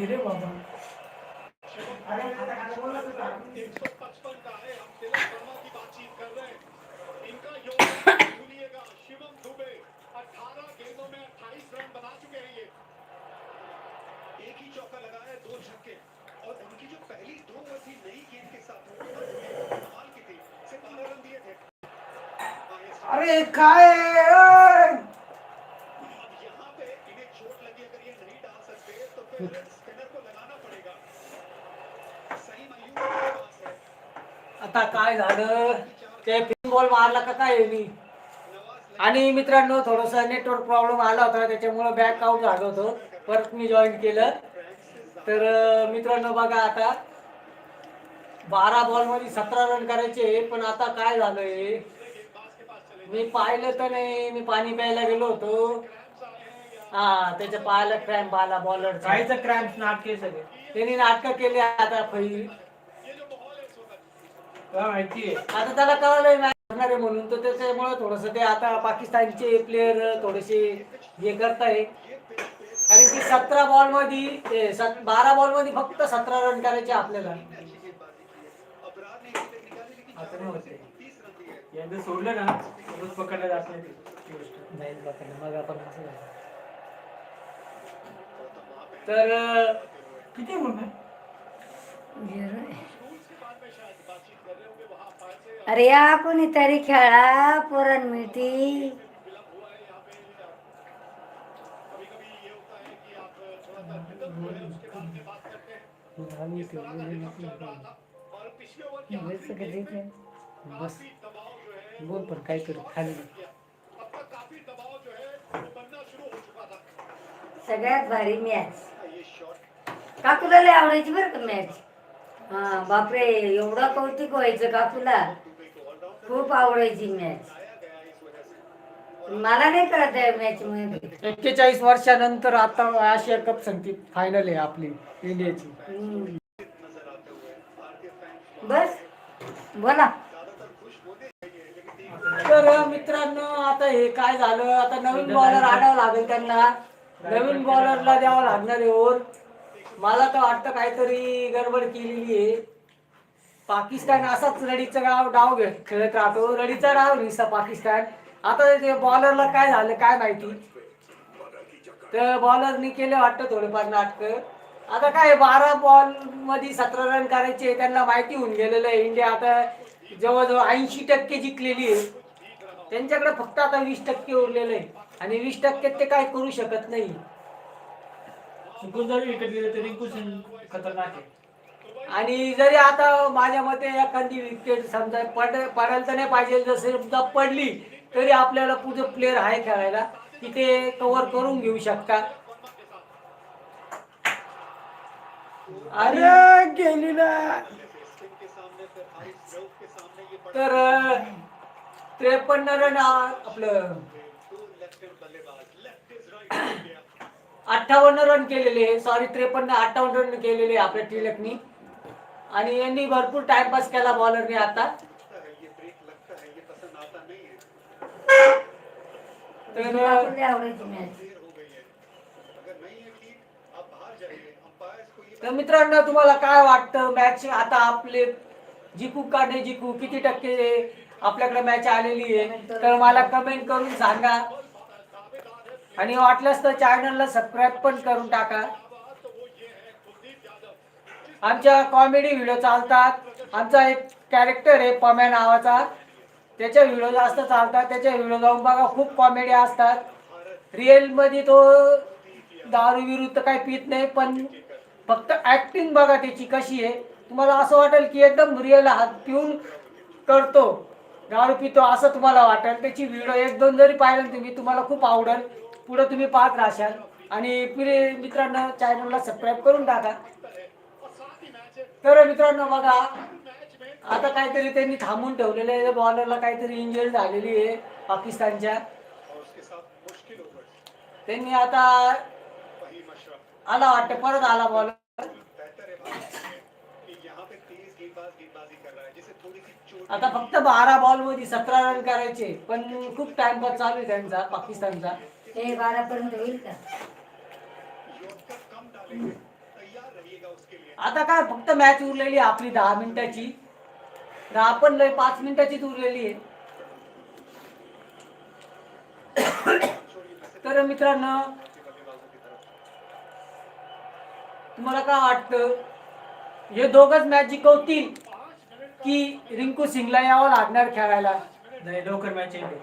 नाही रे बाबा एक सौ पचपन का है हम तिलक वर्मा की बातचीत कर रहे हैं। इनका योगदान भूलिएगा शिवम दुबे 18 गेंदों में 28 रन बना चुके हैं ये। एक ही चौका लगा है दो छक्के। और उनकी जो पहली दो ओवर थी नई गेंद के साथ वो कमाल की थी। सिर्फ 12 रन दिए थे। हाँ, ये अरे काय ओय! अब यहाँ पे इन्हें चोट लगी अगर ये नहीं डाल सकते तो फिर स्पिनर को लगाना पड़ेगा सही मयूर के पास है आता काय झालं? ते पिन बॉल मारला का काय मी? आणि मित्रांनो थोडस नेटवर्क प्रॉब्लेम आला होता त्याच्यामुळं बॅक आउट झालं होतं. परत मी जॉईन केलं. तर मित्रांनो बघा आता. बारा बॉलमध्ये सतरा रन करायचे पण आता काय झालंय? मी पाहिलं तर नाही. मी पाणी प्यायला गेलो होतो. हा त्याच्या पायाला क्रॅम्प आला बॉलर काहीच क्रॅम्प नाटके सगळे. त्यांनी नाटक केले आता पहिली तुला माहितीये आता त्याला कळलंय मॅच होणार आहे म्हणून. तर त्याच्यामुळे थोडस ते आता पाकिस्तानचे प्लेअर थोडेसे हे करताय. कारण की सतरा बॉलमध्ये बारा बॉलमध्ये फक्त सतरा रन करायचे आपल्याला. सोडलं ना रोज पकडलं जात नाही ती ती गोष्ट. नाही पकडलं. मग आपण असं झालं. तर किती आहे म्हणून अरे या कोणीतरी खेळा पुरण मिळती. बस बोल पण काय करू खाली सगळ्यात भारी मॅच का तुला लय आवडायची बरं का मॅच हा बापरे एवढा कौतिक व्हायचं काकूला खूप आवडायची मॅच मला नाही कळत आहे मॅच मध्ये एक्केचाळीस वर्षानंतर आता आशिया कप संगीत फायनल आहे आपली इंडियाची. हम्म. बस बोला. तर मित्रांनो आता हे काय झालं? आता नवीन बॉलर आणावं लागेल त्यांना. नवीन बॉलरला द्यावं लागणार आहे ओव्हर मला तर वाटतं काहीतरी गडबड केलेली आहे. पाकिस्तान असाच रडीचं गाव डाव खेळत राहतो. रडीचा डाव निसा पाकिस्तान. आता ते बॉलरला काय झालं काय माहिती? तर बॉलरनी केले वाटतं थोडेफार नाटक. आता काय बारा बॉलमध्ये सतरा रन करायचे त्यांना माहिती होऊन गेलेलं आहे. इंडिया आता जवळजवळ ऐंशी टक्के जिंकलेली आहे. त्यांच्याकडे फक्त आता वीस टक्के उरलेलं आहे. आणि वीस टक्के ते काय करू शकत नाही. चुकून जरी विकेट गेले तरी रिंकू सिंग खतरनाक आहे? आणि जरी आता माझ्या मते एखादी विकेट समजा पड पडायला तर नाही पाहिजे जर समजा पडली तरी आपल्याला पुढे प्लेअर आहे खेळायला. की ते कव्हर करून घेऊ शकतात आणि गेली ना तर त्रेपन्न रन आपलं. अठ्ठावन्न रन केलेले सॉरी त्रेपन्न अठ्ठावन्न रन केलेले आपल्या टिलकनी आणि यांनी भरपूर टाइमपास केला बॉलरने आता. तर मित्रांनो तुम्हाला काय वाटतं मॅच आता आपले जिकू का नाही जिकू? किती टक्के आपल्याकडे मॅच आलेली आहे? तर मला कमेंट करून सांगा. आणि वाटलंच तर चॅनलला सबस्क्राईब पण करून टाका. आमच्या कॉमेडी व्हिडिओ चालतात. आमचा एक कॅरेक्टर आहे पम्या नावाचा. त्याच्या व्हिडिओ जास्त चालतात. त्याच्या व्हिडिओ जाऊन बघा खूप कॉमेडी असतात. रिअलमध्ये तो दारू विरुद्ध काही पित नाही पण फक्त ॲक्टिंग बघा त्याची कशी आहे. तुम्हाला असं वाटेल की एकदम रिअल हात पिऊन करतो. दारू पितो असं तुम्हाला वाटेल. त्याची व्हिडिओ एक दोन जरी पाहिलं तुम्ही तुम्हाला खूप आवडेल. पुढे तुम्ही पाहत राहशाल. आणि पुढे मित्रांनो चॅनलला सबस्क्राईब करून टाका. तर मित्रांनो बघा आता काहीतरी त्यांनी थांबून ठेवलेलं आहे. बॉलरला काहीतरी इंजरी झालेली आहे पाकिस्तानच्या. त्यांनी आता आला वाटतं परत आला बॉलर आता फक्त बारा बॉलमध्ये सतरा रन करायचे पण खूप टाइमपास चालू आहे त्यांचा पाकिस्तानचा. हे बारा पर्यंत होईल का? यॉर्कर कम डालेंगे तैयार उसके लिए आता काय फक्त मॅच उरलेली आहे आपली दहा मिनिटाची. दहा पण लय पाच मिनिटाचीच उरलेली आहे. तर मित्रांनो तुम्हाला काय वाटतं? हे दोघच मॅच जिंकवतील की रिंकू सिंगला यावं लागणार खेळायला? नाही लवकर मॅच येईल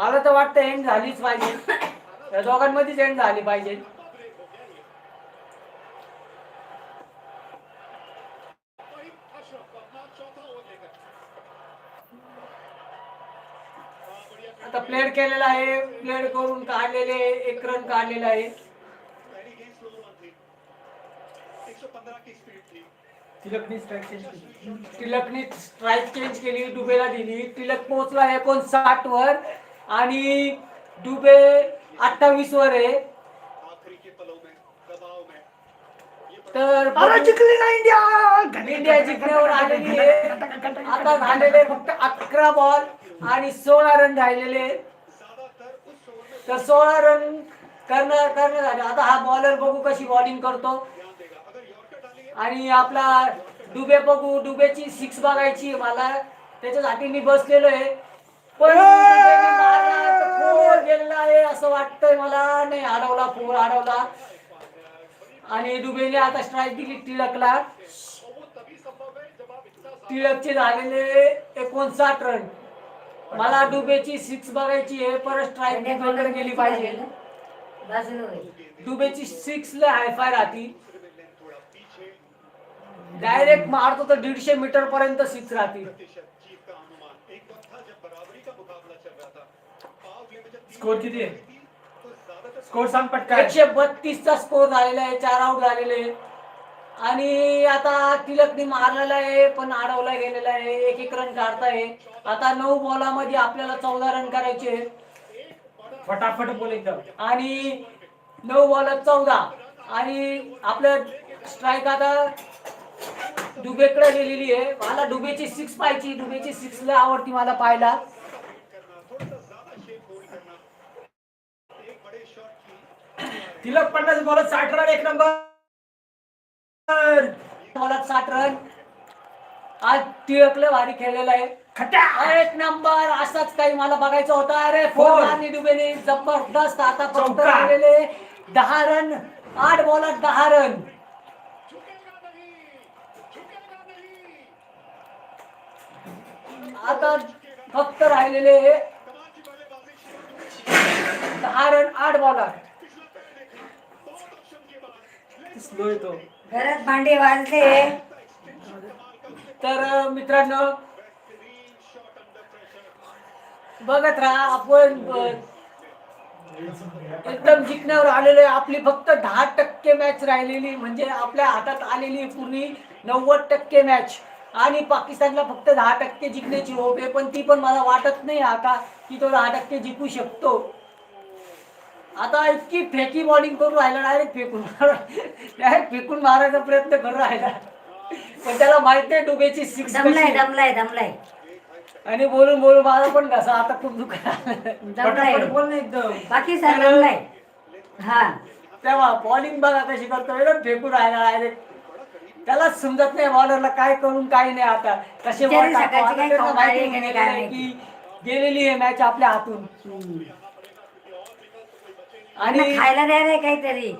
मला तर वाटतं एंड झालीच पाहिजे. या दोघांमध्येच एंड झाली पाहिजे. आता प्लेड केलेला आहे. प्लेड करून काढलेले एक रन काढलेला आहे. तिलकनी स्ट्राईक चेंज केली. तिलकनी स्ट्राईक चेंज केली. दुबेला दिली. तिलक पोहोचला एकोणसाठ वर. आणि डुबे अठ्ठावीस वर. आहे तर अरे जिंकली ना इंडिया. इंडिया जिंकण्यावर आलेली आहे. आता झालेले फक्त अकरा बॉल आणि सोळा रन राहिलेले. तर सोळा रन करणं करणं झाले. आता हा बॉलर बघू कशी बॉलिंग करतो. आणि आपला डुबे बघू. डुबेची सिक्स बघायची मला. त्याच्यासाठी मी बसलेलो आहे. पण गेलेला आहे असं वाटतंय मला. नाही अडवला फोर अडवला. आणि डुबेने आता स्ट्राईक दिली टिळकला. टिळकचे झालेले एकोणसाठ रन मला डुबेची सिक्स बघायची आहे परत स्ट्राईक डुबेकडे गेली पाहिजे. डुबेची सिक्स ला हायफाय राहती. डायरेक्ट मारतो तर दीडशे मीटर पर्यंत सिक्स राहती प्रतिशत जीत का अनुमान एक वक्त था जब बराबरी का मुकाबला चल रहा था पावर प्ले में जब तीन स्कोर किती? आहे? स्कोर सांग पटकन. एकशे बत्तीसचा स्कोर झालेला आहे चार आउट झालेले. आणि आता तिलकनी मारलेला आहे पण अडवला गेलेला आहे. एक एक रन काढताय. आता नऊ बॉलामध्ये आपल्याला चौदा रन करायचे. फटाफट बोल एकदम. आणि नऊ बॉलात चौदा. आणि आपलं स्ट्राईक आता डुबेकडे गेलेली आहे. मला डुबेची सिक्स पाहिजे डुबेची सिक्स लय आवडती मला पाहायला करना थोड़ा सा ज्यादा शेप होल्ड करना एक बड़े शॉट की तिलक पन्नास बॉल साठ रन एक नंबर बॉलात साठ रन आज टिळकले भारी खेळलेला आहे. खट्या! एक नंबर असाच काही मला बघायचं होतं. अरे फोर. आणि डुबेने जबरदस्त आता. राहिलेले दहा रन आठ बॉलात दहा रन आता फक्त राहिलेले दहा रन आठ बॉलात येतो घरात भांडे वाजले. तर मित्रांनो बघत राहा आपण एकदम जिंकण्यावर आलेलो आहे. आपली फक्त दहा टक्के मॅच राहिलेली म्हणजे आपल्या हातात आलेली पूर्ण नव्वद टक्के मॅच आणि पाकिस्तानला फक्त दहा टक्के जिंकण्याची होप आहे पण ती पण मला वाटत नाही आता की तो दहा टक्के जिंकू शकतो. आता इतकी फेकी बॉलिंग करून राहिला डायरेक्ट फेकून डायरेक्ट फेकून मारायचा प्रयत्न करून राहिला. पण त्याला माहिती आहे डुबेची सिक्स दमलाय दमलाय दमलाय. आणि बोलून बोलून मला पण घसा आता खूप बोल ना एकदम. बाकी सर दमलाय. हा. तेव्हा बॉलिंग बघा कशी करतो एकदम फेकून राहिला डायरेक्ट त्याला समजत नाही बॉलरला काय करून काय नाही आता. कसे माहिती. की गेलेली आहे मॅच आपल्या हातून. आणि खायला द्या रे काहीतरी.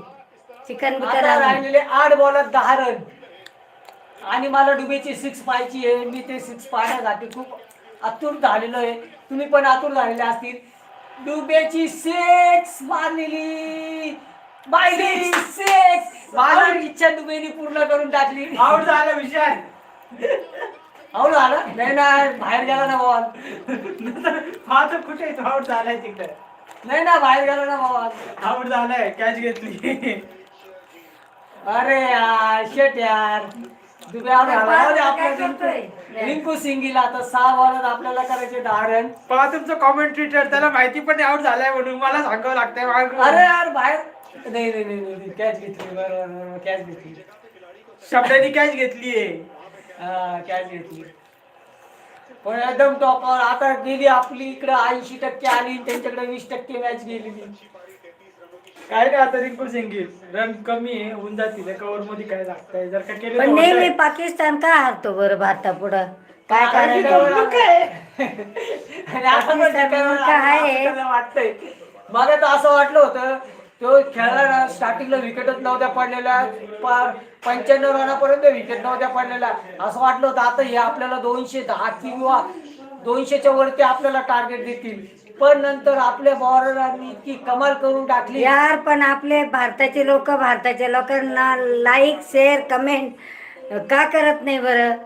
चिकन बिकन आता आणून. राहिलेले आठ बॉलात दहा रन आणि मला डुबेची सिक्स पाहायची आहे. मी ते सिक्स पाहण्यासाठी खूप आतुर झालेलो आहे. तुम्ही पण आतुर झालेले असतील. डुबेची सिक्स मारलेली. मारली सिक्स माझी इच्छा डुबेनी पूर्ण करून टाकली. आउट झाला विशाल. आऊट झालं? नाही ना बाहेर गेला ना बॉल हा तर कुठे आहे? तो आउट झालाय तिकडे. नाही ना बाहेर गेला ना बॉल आउट झालाय कॅच घेतली. अरे यार शेट यार. दुबे आउट झाला जाऊ दे आपल्या काय करतोय? रिंकू- रिंकू सिंगीला आता सहा बॉलात आपल्याला करायचे दहा रन पहा तुमचं कॉमेंट्रेटर त्याला माहिती पण आउट झालाय म्हणून मला सांगावं लागतंय. मागं. अरे यार बाहेर. नाही नाही नाही नाही कॅच घेतली. बरोबर बरोबर कॅच घेतली. शब्दानी कॅच घेतलीये. हा कॅच घेतली. पण एकदम टॉपवर. आता गेली आपली इकडे ऐंशी टक्के आली त्यांच्याकडे वीस टक्के मॅच गेलेली. काय नाही आता रिंकू सिंग रन कमी आहे होऊन जातील. कव्हरमध्ये काय लागतंय? जर का केले पण नेहमी पाकिस्तान का हारतो बरं भारतापुढं? काय करायचं? काय? काय वाटतंय. मला तर असं वाटलं होतं तो खेळला स्टार्टिंगला विकेटच नव्हत्या पडलेल्या. पार पंच्याण्णव रनापर्यंत विकेट नव्हत्या पडलेल्या. असं वाटलं होतं आता हे आपल्याला दोनशे दहा किंवा दोनशेच्या वरती आपल्याला टार्गेट देतील. पण नंतर आपल्या बॉलरांनी इतकी कमाल करून टाकली. यार पण आपले भारताचे लोक भारताच्या लोकांना लाईक शेअर कमेंट का करत नाही बरं?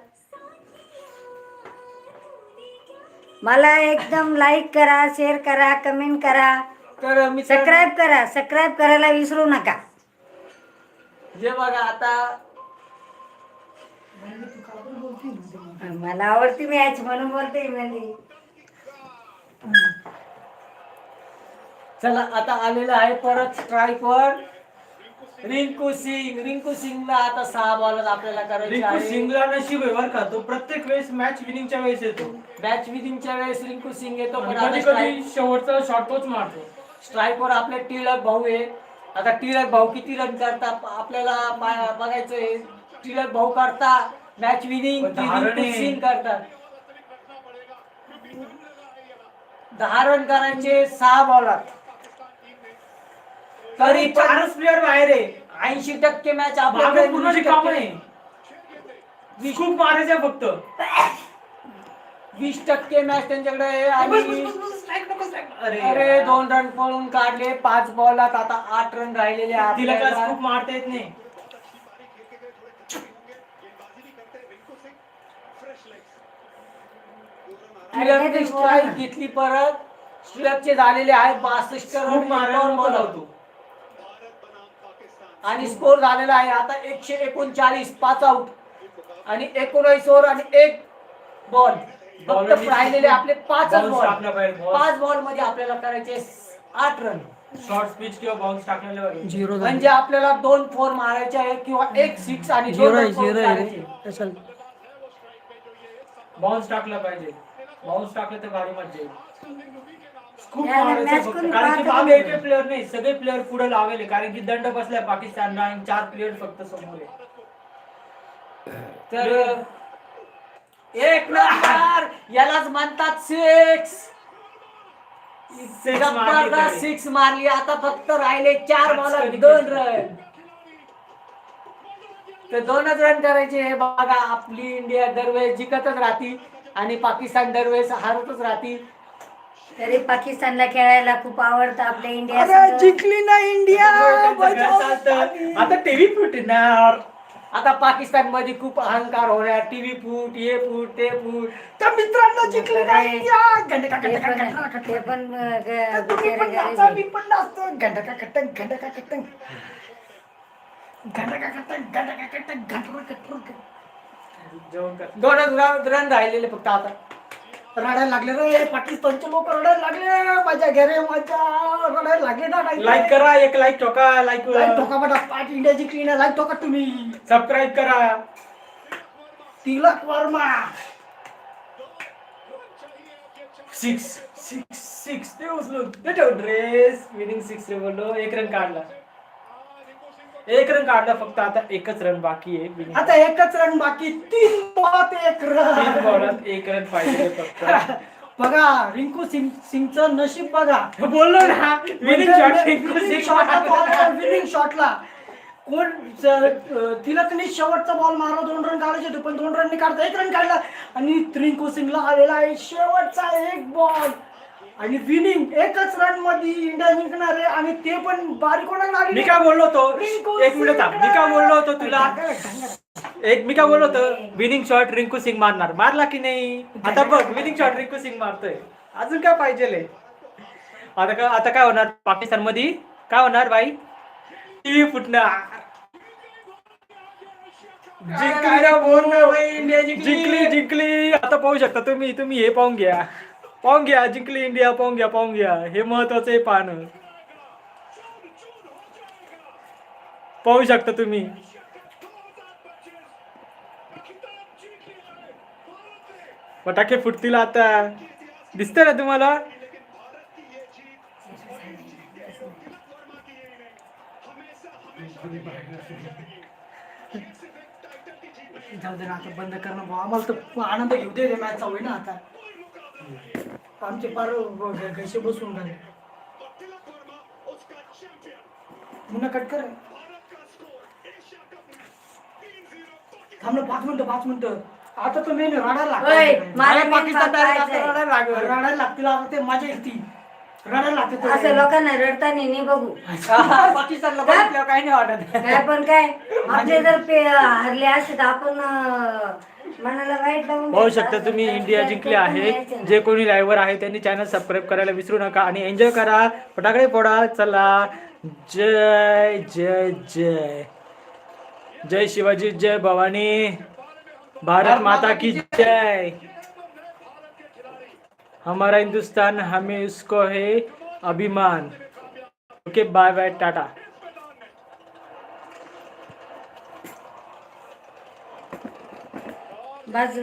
मला एकदम लाईक करा शेअर करा कमेंट करा. तर मी सबस्क्राईब करा सबस्क्राईब करायला विसरू नका. जे बघा आता मला आवडती मॅच म्हणून बोलते मी चला आता आलेलं आहे परत स्ट्राईकवर रिंकू सिंग रिंकू सिंगला आता सहा बॉल आपल्याला करायचे रिंकू आहे सिंगला नशीब आहे बरं का तो प्रत्येक वेळेस मॅच विनिंगच्या वेळेस येतो. मॅच विनिंगच्या वेळेस रिंकू सिंग येतो पण कधी कधी शेवटचा शॉट तोच मारतो. स्ट्राईकवर आपले टिळक भाऊ आहे. आता टिळक भाऊ किती रन करतात? आपल्याला पा- बघायचंय. टिळक भाऊ करता मॅच विनिंग आहे. करतात. दहा रन करायचे सहा बॉलात तरी चारच प्लेअर बाहेर आहे. ऐंशी टक्के मॅच मागं आपल्याकडे पूर्ण 20 रिकामं टक्के- आहे खूप मारायचं फक्त. वीस टक्के मॅच त्यांच्याकडे आहे आणि अरे अरे दोन रन पळून काढले पाच बॉलात आता आठ रन राहिलेले तिला आपल्याला. खूप मारता येत नाही. स्ट्राईक घेतली परत. टिळकचे झालेले आहेत बासष्ट खूप रन मारायला एकावन्न बॉल. लावतो. आणि स्कोर झालेला आहे आता एकशे एकोणचाळीस पाच आउट आणि एकोणीस ओव्हर आणि एक बॉल फक्त राहिलेले आपले पाचच Bounce बॉल. पाच बॉलमध्ये आपल्याला करायचे आठ रन शॉर्ट स्पीच किंवा बाउन्स टाकलेलं. झिरो म्हणजे आपल्याला दोन फोर मारायचे आहे किंवा एक सिक्स आणि four काढायचे. बाउन्स टाकला पाहिजे. बाउन्स टाकलं तर गाडी मजा येईल. खूप कारण की मागे प्लेअर नाही सगळे प्लेअर पुढे लावले कारण की दंड बसलाय पाकिस्तानला आणि चार प्लेअर फक्त समोर आहे. तर एक नंबर. यालाच म्हणतात सिक्स तरी. सिक्स मारली. आता फक्त राहिले चार पाच बॉल कधी दोन. रन तर दोनच रन करायचे हे बघा. आपली इंडिया दरवेळेस जिंकतच राहती आणि पाकिस्तान दरवेळेस हारतच राहती. तरी पाकिस्तानला खेळायला खूप आवडतं आपल्या इंडिया. जिंकली ना इंडिया. आता टीव्ही फुटणार. आता पाकिस्तानमध्ये खूप अहंकार होणार टीव्ही फूट हे फूट ते फूट तर मित्रांनो जिंकली ना अरे, इंडिया गंडका ते पण. मी पण नाचतो. कट्टन, कट्टन. कट्टन, कट्टन, कट्टन. दोनच रन राहिलेले फक्त आता रडायला लागले रे पाकिस्तानचे लोक रडायला लागले माझ्या घरे माझ्या रडायला लागले ना लाईक करा एक लाईक ठोका लाईक लाईक ठोका बेटा पाच इंडिया जिंकली ना लाईक ठोका तुम्ही सबस्क्राईब करा Tilak Varma six six six ते उचलून ड्रेस विनिंग सिक्स रे बोललो एक रन काढला एक रन काढला फक्त आता एकच रन बाकी आहे. आता एकच रन बाकी तीन बॉलात एक तीन रन बॉलात एक रन पाहिजे फक्त. बघा रिंकू सिंग सिंगचं नशीब बघा. बोललो ना विनिंग शॉट विनिंग शॉटला कोण तिलकने शेवटचा बॉल मारला दोन रन काढायचे होते पण दोन रन काढता एक रन काढला. आणि रिंकू सिंगला आलेला आहे शेवटचा एक बॉल आणि विनिंग एकच रनमध्ये इंडिया जिंकणार आहे आणि ते पण बारीक कोणाला मी काय बोललो होतो? एक मिनिट थांब. मी काय बोललो होतो तुला? एक मी काय बोललो होतो? विनिंग शॉट रिंकू सिंग मारणार. मारला की नाही? आता बघ विनिंग शॉट रिंकू सिंग मारतोय. अजून काय पाहिजे आता काय आता काय होणार? पाकिस्तानमध्ये काय होणार बाई? टीव्ही फुटणार. जिंकली जिंकली जिंकली. आता पाहू शकता तुम्ही. तुम्ही हे पाहून घ्या. पाहून घ्या जिंकली इंडिया पाहून घ्या पाहून घ्या. हे महत्वाचं आहे पाहणं. पाहू शकता तुम्ही. फटाके फुटतील आता. दिसतंय ना तुम्हाला? जाऊ दे ना आता बंद करणं आम्हाला तर आनंद घेऊ दे मॅच चालू आहे ना आता. आमचे पार घसे बसून राहिले. पुन्हा कट कर. भारत का स्कोर एशिया कप में तीन जीरो थांब ना पाच मिनिटं पाच मिनिटं. आता तो मेन रडायला ओय, मला पाकिस्तान main रडायला लागलं. रडायला लागतील आता ते मजा येते. रडायला लागते तो. असं लोकांना रडताना नाही बघू. पाकिस्तानला बघितल्यावर काही नाही वाटत. काय पण काय? आपले जर पे हरले असते तर आपण अं, पाहू. शकता तुम्ही इंडिया जिंकले आहे. जे कोणी लाईव्हवर आहे त्यांनी चॅनल सबस्क्राईब करायला विसरू नका आणि एन्जॉय करा. फटाकडे फोडा. चला. जय जय जय. जय शिवाजी जय भवानी. भारत माता की जय. हमारा हिंदुस्तान हमें इसको है अभिमान. Okay bye bye tata. बस